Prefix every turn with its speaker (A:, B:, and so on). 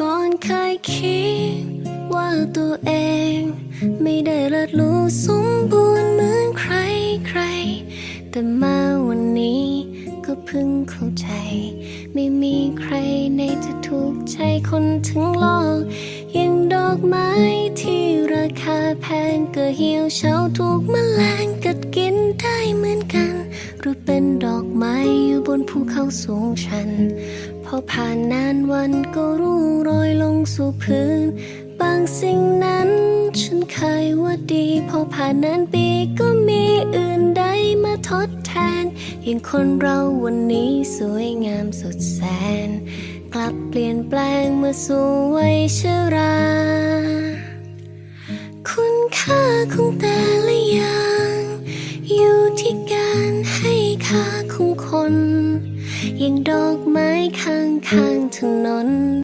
A: ก่อนเคยคิดว่าตัวเอง ไม่ได้เลิศรู้สมบูรณ์เหมือนใครใคร แต่มาวันนี้ก็เพิ่งเข้าใจ ไม่มีใครในจะถูกใจคนถึงโลกยังดอกไม้ที่ราคาแพงก็เหี่ยวเฉาถูกแมลงกัดกินได้เหมือนกัน หรือเป็นดอกไม้อยู่บนภูเขาสูงชัน อผ่านนานวันก็ร่วงโรยลงสู่พื้น บางสิ่งนั้นฉันเคยว่าดี พอผ่านนานปีก็มีอื่นใดมาทดแทนย่างคนเราวันนี้สวยงามสดแสน กลับเปลี่ยนแปลงเมื่อสู่วัยชรา คุณค่าของแต่ละอย่าง อยู่ที่การ อย่างดอกไม้ข้างข้างๆถนน